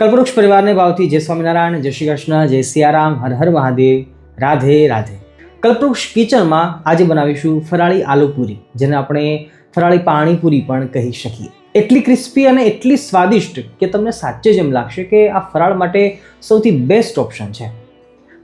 કલ્પવૃક્ષ પરિવારને ભાવથી જય સ્વામિનારાયણ, જય શ્રી કૃષ્ણ, જય સિયારામ, હર હર મહાદેવ, રાધે રાધે. કલ્પવૃક્ષ કિચનમાં આજે બનાવીશું ફરાળી આલુપુરી જેને આપણે ફરાળી પાણીપુરી પણ કહી શકીએ. એટલી ક્રિસ્પી અને એટલી સ્વાદિષ્ટ કે તમને સાચે જ એમ લાગશે કે આ ફરાળ માટે સૌથી બેસ્ટ ઓપ્શન છે.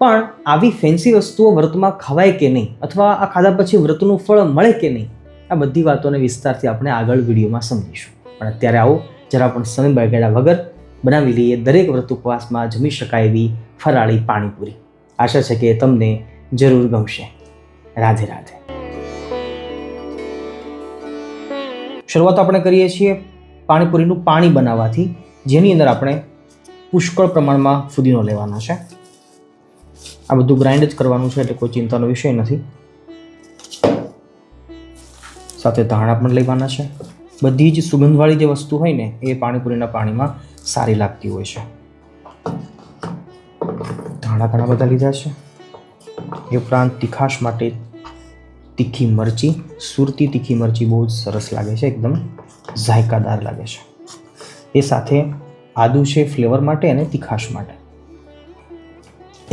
પણ આવી ફેન્સી વસ્તુઓ વ્રતમાં ખવાય કે નહીં, અથવા આ ખાધા પછી વ્રતનું ફળ મળે કે નહીં, આ બધી વાતોને વિસ્તારથી આપણે આગળ વિડીયોમાં સમજીશું. પણ અત્યારે આવો, જરા પણ સમય બગાડ્યા વગર બનાવી લઈએ દરેક વ્રત ઉપવાસમાં જમી શકાય એવી ફરાળી પાણીપુરી. આશા છે કે તમને જરૂર ગમશે. રાધે રાધે. શરૂઆત આપણે કરીએ છીએ પાણીપુરીનું પાણી બનાવવાથી, જેની અંદર આપણે પુષ્કળ પ્રમાણમાં ફુદીનો લેવાનો છે. આ બધું ગ્રાઇન્ડ જ કરવાનું છે, એટલે કોઈ ચિંતાનો વિષય નથી. સાથે ધાણા પણ લેવાના છે. બધી જ સુગંધવાળી જે વસ્તુ હોય ને, એ પાણીપુરીના પાણીમાં સારી લાગતી હોય છે. ધાણા ઘણા બધા લીધા છે. એ ઉપરાંત તીખાશ માટે તીખી મરચી, સુરતી તીખી મરચી બહુ જ સરસ લાગે છે, એકદમ ઝાયકાદાર લાગે છે. એ સાથે આદુ છે ફ્લેવર માટે અને તીખાશ માટે.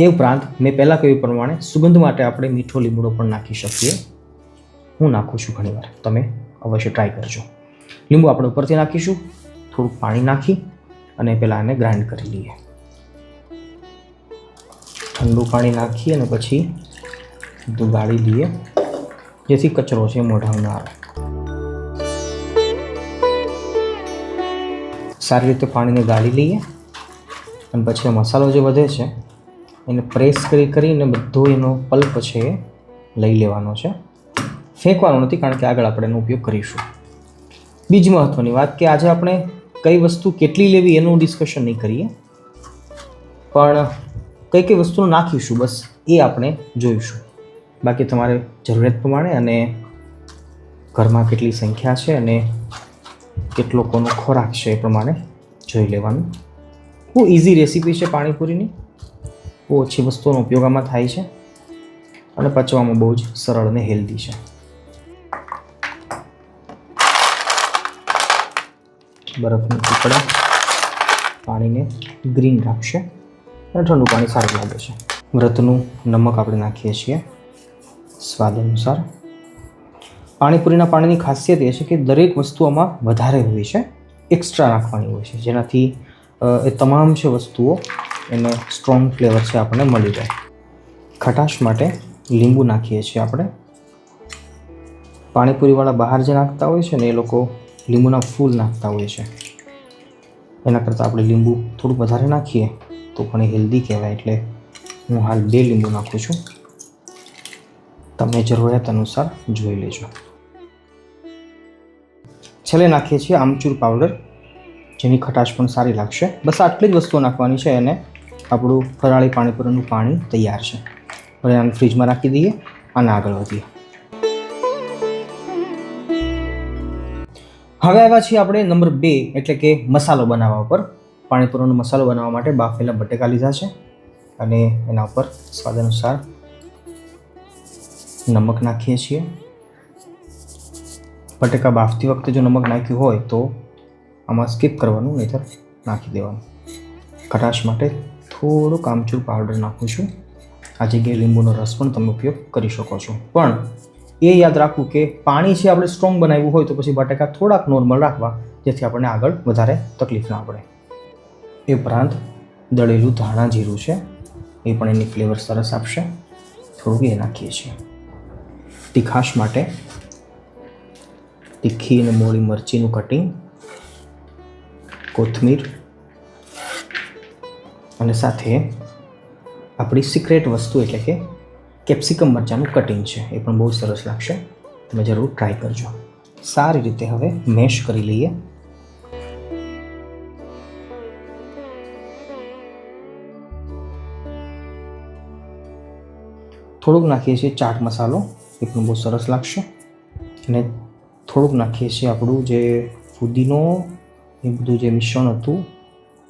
એ ઉપરાંત મેં પહેલાં કહ્યું પ્રમાણે સુગંધ માટે આપણે મીઠો લીમડો પણ નાખી શકીએ. હું નાખું છું ઘણીવાર. તમે અવશ્ય ટ્રાય કરજો. લીંબુ આપણે ઉપરથી નાખીશું થોડુંક પાણી નાખી અને પહેલાં આને ગ્રાઇન્ડ કરી લઈએ. ઠંડુ પાણી નાખી અને પછી ગાળી લઈએ જેથી કચરો છે મોઢામાં આવે. સારી રીતે પાણીને ગાળી લઈએ અને પછી મસાલો જે વધે છે, એને પ્રેસ કરી કરીને બધો એનો પલ્પ છે લઈ લેવાનો છે. ફેંકવાનો નથી કારણ કે આગળ આપણે એનો ઉપયોગ કરીશું. બીજી મહત્ત્વની વાત કે આજે આપણે કઈ વસ્તુ કેટલી લેવી એનું ડિસ્કશન નહીં કરીએ. પણ કઈ કઈ વસ્તુનું નાખીશું બસ એ આપણે જોઈશું. બાકી તમારે જરૂરિયાત પ્રમાણે અને ઘરમાં કેટલી સંખ્યા છે અને કેટલો કોનો ખોરાક છે એ પ્રમાણે જોઈ લેવાનું. બહુ ઇઝી રેસીપી છે પાણીપુરીની. બહુ ઓછી વસ્તુઓનો ઉપયોગ આમાં થાય છે. અને પચવામાં બહુ જ સરળ અને હેલ્ધી છે. બરફના ટુકડા પાણીને ગ્રીન રાખશે અને ઠંડુ પાણી સારું લાગે છે. વ્રતનું નમક આપણે નાખીએ છીએ. સ્વાદ અનુસાર. પાણીપુરીના પાણીની ખાસિયત એ છે કે દરેક વસ્તુઓમાં વધારે હોય છે. એક્સ્ટ્રા નાખવાની હોય છે. જેનાથી એ તમામ છે વસ્તુઓ એનો સ્ટ્રોંગ ફ્લેવર છે આપણને મળી જાય ખટાશ માટે લીંબુ નાખીએ છીએ આપણે. પાણીપુરીવાળા બહાર જે નાખતા હોય છે ને એ લોકો લીંબુના ફૂલ નાખતા હોય છે. એના કરતાં આપણે લીંબુ થોડું વધારે નાખીએ તો પણ એ હેલ્ધી કહેવાય. એટલે હું હાલ બે લીંબુ નાખું છું. તમે જરૂરિયાત અનુસાર જોઈ લેજો. છેલ્લે નાખીએ છીએ આમચૂર પાવડર. જેની ખટાશ પણ સારી લાગશે. બસ આટલી જ વસ્તુઓ નાખવાની છે અને આપણું ફરાળી પાણીપુરનું પાણી તૈયાર છે. હવે આને ફ્રીજમાં રાખી દઈએ અને આગળ વધીએ. હવે આવ્યા છીએ આપણે નંબર બે, એટલે કે મસાલો બનાવવા ઉપર. પાણીપુરાનો મસાલો બનાવવા માટે બાફેલા બટેકા લીધા છે અને એના ઉપર સ્વાદ અનુસાર નમક નાખીએ છીએ. બટેકા બાફતી વખતે જો નમક નાખ્યું હોય તો આમાં સ્કીપ કરવાનું, નહીંતર નાખી દેવાનું. ખટાશ માટે થોડુંક આમચૂર પાવડર નાખું છું. આ જગ્યાએ લીંબુનો રસ પણ તમે ઉપયોગ કરી શકો છો. પણ એ યાદ રાખવું કે પાણી છે આપણે સ્ટ્રોંગ બનાવ્યું હોય તો પછી બટાકા થોડાક નોર્મલ રાખવા, જેથી આપણને આગળ વધારે તકલીફ ના પડે. એ ઉપરાંત દળેલું ધાણા જીરું છે, એ પણ એની ફ્લેવર સરસ આપશે. થોડુંક એ નાખીએ છીએ. તીખાશ માટે તીખી અને મોળી મરચીનું કટિંગ કોથમીર અને સાથે આપણી સિક્રેટ વસ્તુ એટલે કે કેપ્સિકમ મરચાંનું કટિંગ છે. એ પણ બહુ સરસ લાગશે. તમે જરૂર ટ્રાય કરજો. સારી રીતે હવે મેશ કરી લઈએ. થોડુંક નાખીએ છીએ ચાટ મસાલો. એ પણ બહુ સરસ લાગશે. અને થોડુંક નાખીએ છીએ આપણું જે ફુદીનો એ બધું જે મિશ્રણ હતું,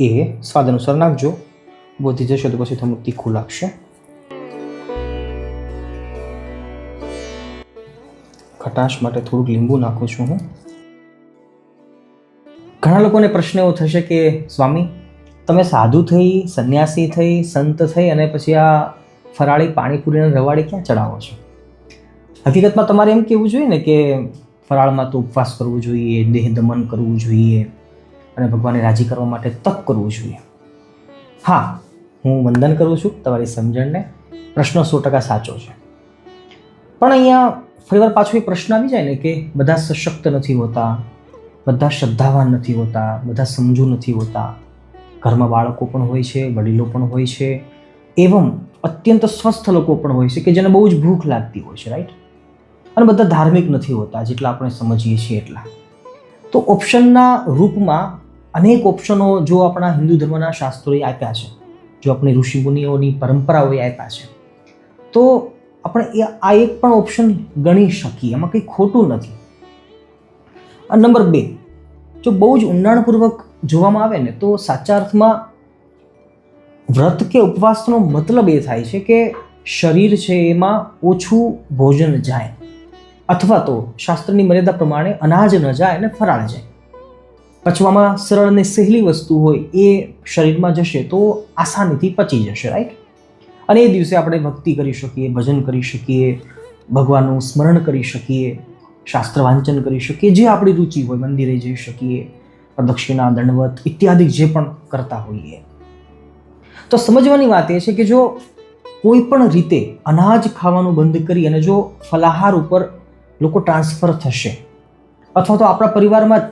એ સ્વાદ અનુસાર નાખજો. વધી જશે તો પછી થોડું તીખું લાગશે. ખટાશ માટે થોડુંક લીંબુ નાખું છું હું. ઘણા લોકોને પ્રશ્ન એવો થશે કે, સ્વામી, તમે સાધુ થઈ, સંન્યાસી થઈ, સંત થઈ અને પછી આ ફરાળી પાણીપુરીને રવાડી ક્યાં ચડાવો છો? હકીકતમાં તમારે એમ કહેવું જોઈએ ને કે ફરાળમાં તો ઉપવાસ કરવો જોઈએ, દેહ દમન કરવું જોઈએ અને ભગવાનને રાજી કરવા માટે તપ કરવું જોઈએ. હા, હું વંદન કરું છું તમારી સમજણને. પ્રશ્ન સો ટકા સાચો છે. પણ અહીંયા ફરીવાર પાછો એ પ્રશ્ન આવી જાય ને કે બધા સશક્ત નથી હોતા, બધા શ્રદ્ધાવાન નથી હોતા, બધા સમજુ નથી હોતા. ઘરમાં બાળકો પણ હોય છે, વડીલો પણ હોય છે. એવમ અત્યંત સ્વસ્થ લોકો પણ હોય છે કે જેને બહુ જ ભૂખ લાગતી હોય છે રાઈટ અને બધા ધાર્મિક નથી હોતા, જેટલા આપણે સમજીએ છીએ એટલા. તો ઓપ્શનના રૂપમાં અનેક ઓપ્શનો જો આપણા હિન્દુ ધર્મના શાસ્ત્રોએ આપ્યા છે, જો આપણી ઋષિમુનિઓની પરંપરાઓએ આપ્યા છે. તો આપણે એ આ એક પણ ઓપ્શન ગણી શકીએ. એમાં કંઈ ખોટું નથી. નંબર બે, જો બહુ જ ઊંડાણપૂર્વક જોવામાં આવે ને, તો સાચા અર્થમાં વ્રત કે ઉપવાસનો મતલબ એ થાય છે કે શરીર છે એમાં ઓછું ભોજન જાય. અથવા તો શાસ્ત્રની મર્યાદા પ્રમાણે અનાજ ન જાય અને ફરાળ જાય. પચવામાં સરળ અને સહેલી વસ્તુ હોય એ શરીરમાં જશે તો આસાનીથી પચી જશે રાઈટ અને એ દિવસે આપણે ભક્તિ કરી શકીએ, ભજન કરી શકીએ, ભગવાનનું સ્મરણ કરી શકીએ, શાસ્ત્ર વાંચન કરી શકીએ, જે આપણી રુચિ હોય, મંદિરે જઈ શકીએ પ્રદક્ષિણા દંડવત ઇત્યાદિ જે પણ કરતા હોઈએ. તો સમજવાની વાત એ છે કે જો કોઈ પણ રીતે અનાજ ખાવાનું બંધ કરી અને જો ફલાહાર ઉપર લોકો ટ્રાન્સફર થશે, અથવા તો આપણા પરિવારમાં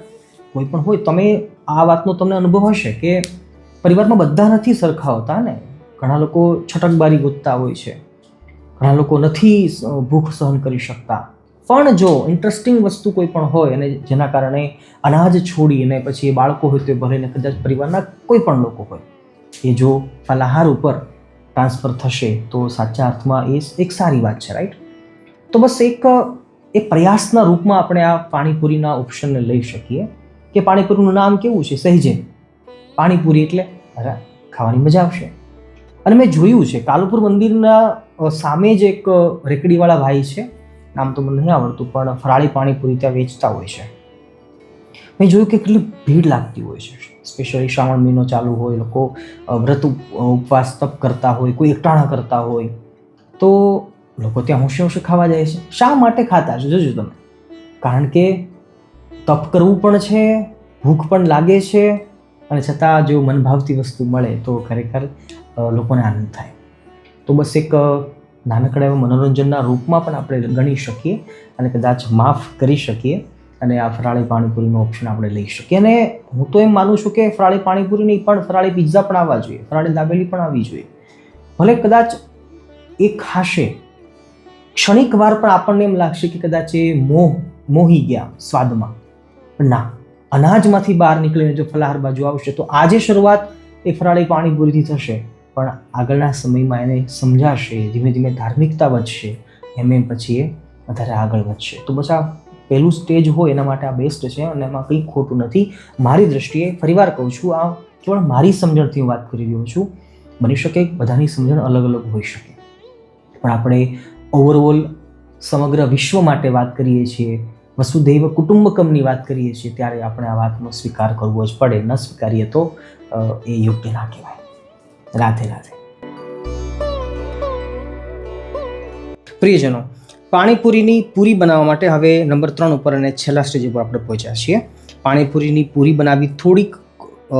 કોઈ પણ હોય, તમે આ વાતનો તમને અનુભવ હશે કે પરિવારમાં બધા નથી સરખા હોતા ને? ઘણા લોકો છટકબારી ગોતતા હોય છે. ઘણા લોકો નથી ભૂખ સહન કરી શકતા. પણ જો ઇન્ટરેસ્ટિંગ વસ્તુ કોઈ પણ હોય અને જેના કારણે અનાજ છોડી અને પછી એ બાળકો હોય તો ભલે ને કદાચ પરિવારના કોઈ પણ લોકો હોય. એ જો ફલાહાર ઉપર ટ્રાન્સફર થશે તો સાચા અર્થમાં એ એક સારી વાત છે રાઈટ તો બસ એક એ પ્રયાસના રૂપમાં આપણે આ પાણીપુરીના ઓપ્શનને લઈ શકીએ કે પાણીપુરીનું નામ કેવું છે? સહેજે પાણીપુરી એટલે ખાવાની મજા આવશે. અને મેં જોયું છે, કાલુપુર મંદિરના સામે જ એક રેકડીવાળા ભાઈ છે. નામ તો મને નહીં આવડતું, પણ ફરાળી પાણીપુરી ત્યાં વેચતા હોય છે. મેં જોયું કે કેટલી ભીડ લાગતી હોય છે. સ્પેશિયલી શ્રાવણ મહિનો ચાલુ હોય, લોકો વ્રત ઉપ- ઉપવાસ તપ કરતા હોય, કોઈ એકટાણા કરતા હોય. તો લોકો ત્યાં હોંશે હોંશે ખાવા જાય છે. શા માટે ખાતા છે? જોજો તમે. કારણ કે તપ કરવું પણ છે, ભૂખ પણ લાગે છે અને છતાં જો મનભાવતી વસ્તુ મળે તો ખરેખર લોકોને આનંદ થાય. તો બસ એક નાનકડા એવા મનોરંજનના રૂપમાં પણ આપણે ગણી શકીએ અને કદાચ માફ કરી શકીએ અને આ ફરાળી પાણીપુરીનો ઓપ્શન આપણે લઈ શકીએ. અને હું તો એમ માનું છું કે ફરાળી પાણીપુરી નહીં, પણ ફરાળી પિઝા પણ આવવા જોઈએ, ફરાળી દાબેલી પણ આવવી જોઈએ. ભલે કદાચ એ ખાશે. ક્ષણિક વાર પણ આપણને એમ લાગશે કે કદાચ એ મોહ, મોહી ગયા સ્વાદમાં. પણ ના. અનાજમાંથી બહાર નીકળીને જો ફલાહાર બાજુ આવશે, તો આજે શરૂઆત એ ફરાળી પાણીપુરીથી થશે. પણ આગળના સમયમાં એને સમજાશે, ધીમે ધીમે ધાર્મિકતા વધશે, એમ એમ પછી એ વધારે આગળ વધશે. તો બસ આ પહેલું સ્ટેજ હોય એના માટે આ બેસ્ટ છે અને એમાં કંઈ ખોટું નથી. મારી દ્રષ્ટિએ ફરીવાર કહું છું, આ કેવળ મારી સમજણથી હું વાત કરી રહ્યો છું. બની શકે બધાની સમજણ અલગ અલગ હોઈ શકે. પણ આપણે ઓવરઓલ સમગ્ર વિશ્વ માટે વાત કરીએ છીએ વસુધૈવ કુટુંબકમની વાત કરીએ છીએ, ત્યારે આપણે આ વાતનો સ્વીકાર કરવો જ પડે. ન સ્વીકારીએ તો એ યોગ્ય ના કહેવાય. રાધે રાધે. પ્રિયજનો, પાણીપુરીની પૂરી બનાવવા માટે હવે નંબર ત્રણ ઉપર અને છેલ્લા સ્ટેજ ઉપર આપણે પહોંચ્યા છીએ. પાણીપુરીની પૂરી બનાવવી થોડીક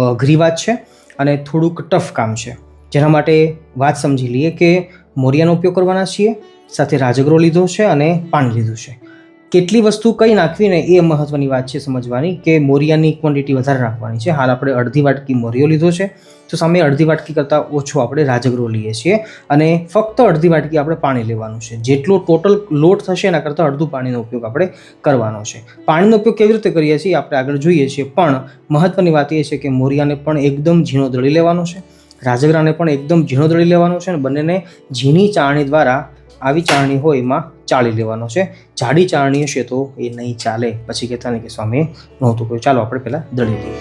અઘરી વાત છે અને થોડુંક ટફ કામ છે. જેના માટે વાત સમજી લઈએ કે મોરિયાનો ઉપયોગ કરવાના છીએ, સાથે રાજગરો લીધો છે અને પાણી લીધું છે. કેટલી વસ્તુ કઈ નાખવી ને એ મહત્વની વાત છે સમજવાની કે મોરિયાની ક્વોન્ટિટી વધારે રાખવાની છે. હાલ આપણે અડધી વાટકી મોરિયો લીધો છે. તો સામે અડધી વાટકી કરતાં ઓછો આપણે રાજગરો લઈએ છીએ અને ફક્ત અડધી વાટકી આપણે પાણી લેવાનું છે. જેટલો ટોટલ લોટ થશે એના કરતાં અડધું પાણીનો ઉપયોગ આપણે કરવાનો છે. પાણીનો ઉપયોગ કેવી રીતે કરીએ છીએ આપણે આગળ જોઈએ છીએ. પણ મહત્વની વાત એ છે કે મોરિયાને પણ એકદમ ઝીણો દળી લેવાનો છે. રાજગરાને પણ એકદમ ઝીણો દળી લેવાનો છે અને બંનેને ઝીણી ચાળણી દ્વારા આવી ચાળણી હોય એમાં ચાળી લેવાનો છે. જાડી ચાળણી હશે તો એ નહીં ચાલે. પછી કહેતા ને કે સ્વામી, નહોતું કહ્યું ચાલો આપણે પહેલાં દળી લઈએ.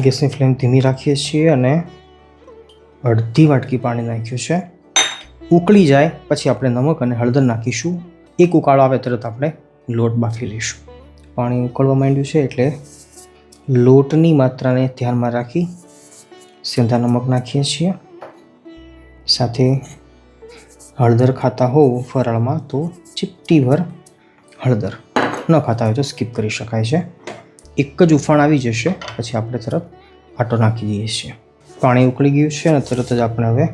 ગેસની ફ્લેમ ધીમી રાખીએ છીએ અને અડધી વાટકી પાણી નાખ્યું છે. ઉકળી જાય, પછી આપણે નમક અને હળદર નાખીશું. એક ઉકાળો આવે, તરત આપણે લોટ બાફી લઈશું. પાણી ઉકળવા માંડ્યું છે એટલે લોટની માત્રાને ધ્યાનમાં રાખી સેંધા નમક નાખીએ છીએ. સાથે હળદર ખાતા હોવ ફરાળમાં તો ચીપટીભર હળદર ન ખાતા હોય તો સ્કીપ કરી શકાય છે. એક જ ઉફાણ આવી જશે, પછી આપણે તરત આટો નાખી દઈએ છીએ. પાણી ઉકળી ગયું છે અને તરત જ આપણે હવે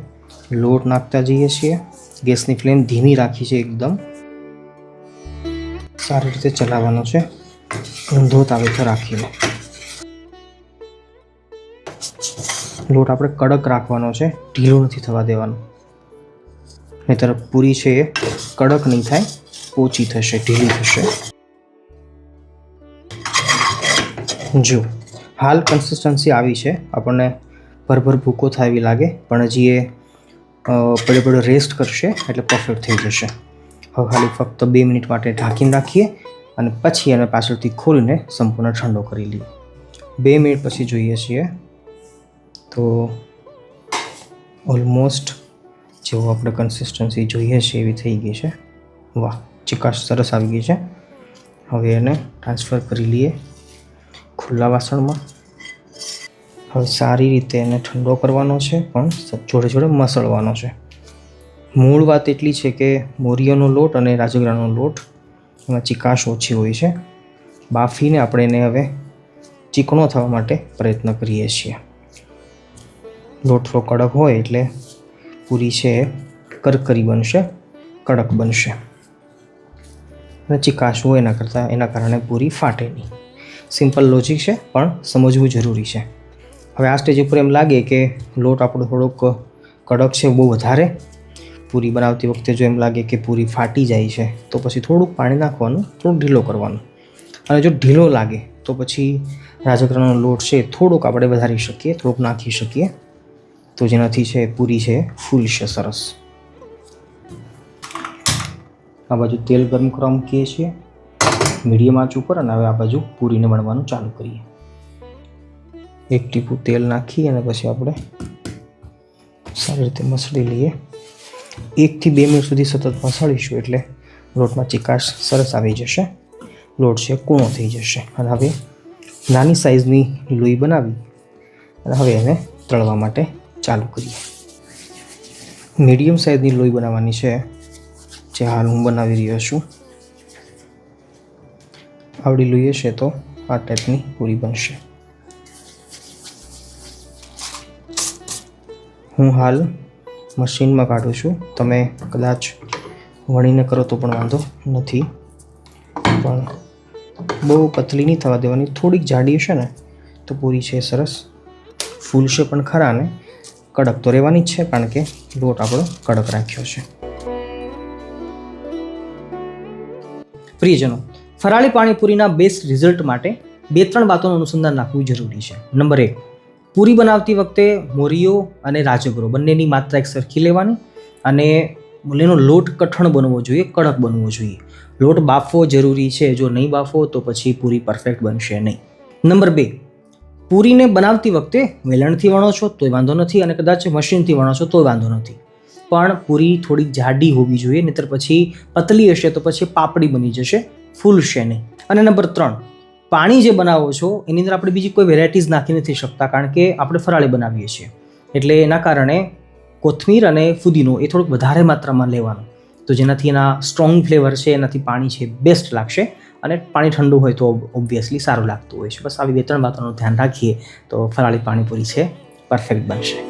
લોટ નાખતા જઈએ છીએ. ગેસની ફ્લેમ ધીમી રાખી છે એકદમ. સારી રીતે ચલાવવાનો છે. ઊંધો તાવેથો રાખીને લોટ આપણે કડક રાખવાનો છે, ઢીલો નથી થવા દેવાનો. નહીતર પૂરી છે એ કડક નહીં થાય, ઓછી થશે, ઢીલી થશે. જો, હાલ કન્સિસ્ટન્સી આવી છે, આપણને ભરભર ભૂકો થાય એવી લાગે, પણ હજી એ પડે પડે રેસ્ટ કરશે, એટલે પરફેક્ટ થઈ જશે. હવે ખાલી ફક્ત બે મિનિટ માટે ઢાંકીને રાખીએ અને પછી એને પાછળથી ખોલીને સંપૂર્ણ ઠંડો કરી લઈએ. બે મિનિટ પછી જોઈએ છીએ તો ઓલમોસ્ટ જેવો આપણે કન્સિસ્ટન્સી જોઈએ છે એવી થઈ ગઈ છે. વાહ ચિકાશ સરસ આવી ગઈ છે. હવે એને ટ્રાન્સફર કરી લઈએ ખુલ્લા વાસણમાં. હવે સારી રીતે એને ઠંડો કરવાનો છે, પણ જોડે જોડે મસળવાનો છે. મૂળ વાત એટલી છે કે મોરિયાનો લોટ અને રાજગરાનો લોટ એમાં ચિકાશ ઓછી હોય છે. બાફીને આપણે એને હવે ચીકણો થવા માટે પ્રયત્ન કરીએ છીએ. લોટ થોડો કડક હોય એટલે પૂરી છે એ કરકરી બનશે, કડક બનશે. અને ચિકાશ હોય એના કરતાં એના કારણે પૂરી ફાટે નહીં. સિમ્પલ લોજિક છે, પણ સમજવું જરૂરી છે. હવે આ સ્ટેજ ઉપર એમ લાગે કે લોટ આપણો થોડોક કડક છે, બહુ વધારે પૂરી બનાવતી વખતે જો એમ લાગે કે પૂરી ફાટી જાય છે, તો પછી થોડુંક પાણી નાખવાનું, થોડુંક ઢીલો કરવાનું. અને જો ઢીલો લાગે, તો પછી રાજગરાનો લોટ છે થોડુંક આપણે વધારી શકીએ, થોડુંક નાખી શકીએ. તો જેનાથી છે પૂરી છે ફૂલશે સરસ. આ બાજુ તેલ ગરમ કરવા મૂકીએ છીએ, મીડિયમ આંચ ઉપર અને હવે આ બાજુ પૂરીને વણવાનું ચાલુ કરીએ. એક ટીપું તેલ નાખી અને પછી આપણે સારી રીતે મસળી લઈએ. એકથી બે મિનિટ સુધી સતત મસાળીશું એટલે લોટમાં ચિકાશ સરસ આવી જશે. લોટ છે કૂણો થઈ જશે. અને હવે નાની સાઇઝની લોહી બનાવી અને હવે એને તળવા માટે ચાલુ કરીએ. મીડિયમ સાઇઝની લોહી બનાવવાની છે. જે હાલ હું બનાવી રહ્યો છું. આવડી લોહી હશે તો આ ટાઈપની પૂરી બનશે. હું હાલ મશીનમાં કાઢું છું. તમે કદાચ વણીને કરો તો પણ વાંધો નથી. પણ બહુ પતલી નહીં થવા દેવાની. થોડીક જાડી હશે ને, તો પૂરી છે સરસ. ફૂલશે પણ ખરા ને? કડક તો રહેવાની જ છે, કારણ કે લોટ આપણો કડક રાખ્યો છે. પ્રિયજનો, ફરાળી પાણીપુરીના બેસ્ટ રિઝલ્ટ માટે બે ત્રણ વાતોનું અનુસંધાન રાખવું જરૂરી છે. નંબર એક પૂરી બનાવતી વખતે મોરીઓ અને રાજગરો બંનેની માત્રા એક સરખી લેવાની અને એનો લોટ કઠણ બનવો જોઈએ, કડક બનવો જોઈએ. લોટ બાફવો જરૂરી છે, જો નહીં બાફવો તો પછી પૂરી પરફેક્ટ બનશે નહીં. નંબર બે, પૂરીને બનાવતી વખતે વેલણથી વણો છો તોય વાંધો નથી અને કદાચ મશીનથી વણો છો તોય વાંધો નથી. પણ પૂરી થોડી જાડી હોવી જોઈએ, નહીતર પછી પતલી હશે તો પછી પાપડી બની જશે, ફૂલશે નહીં. અને નંબર ત્રણ પાણી જે બનાવો છો, એની અંદર આપણે બીજી કોઈ વેરાયટીઝ નાખી નથી શકતા, કારણ કે આપણે ફરાળી બનાવીએ છીએ. એટલે એના કારણે કોથમીર અને ફુદીનો એ થોડુંક વધારે માત્રામાં લેવાનું. તો જેનાથી એના સ્ટ્રોંગ ફ્લેવર છે, એનાથી પાણી છે બેસ્ટ લાગશે. અને પાણી ઠંડુ હોય તો ઓબ્વિયસલી સારું લાગતું હોય છે. બસ આવી બે ત્રણ વાતોનું ધ્યાન રાખીએ તો ફરાળી પાણીપુરી છે પરફેક્ટ બનશે.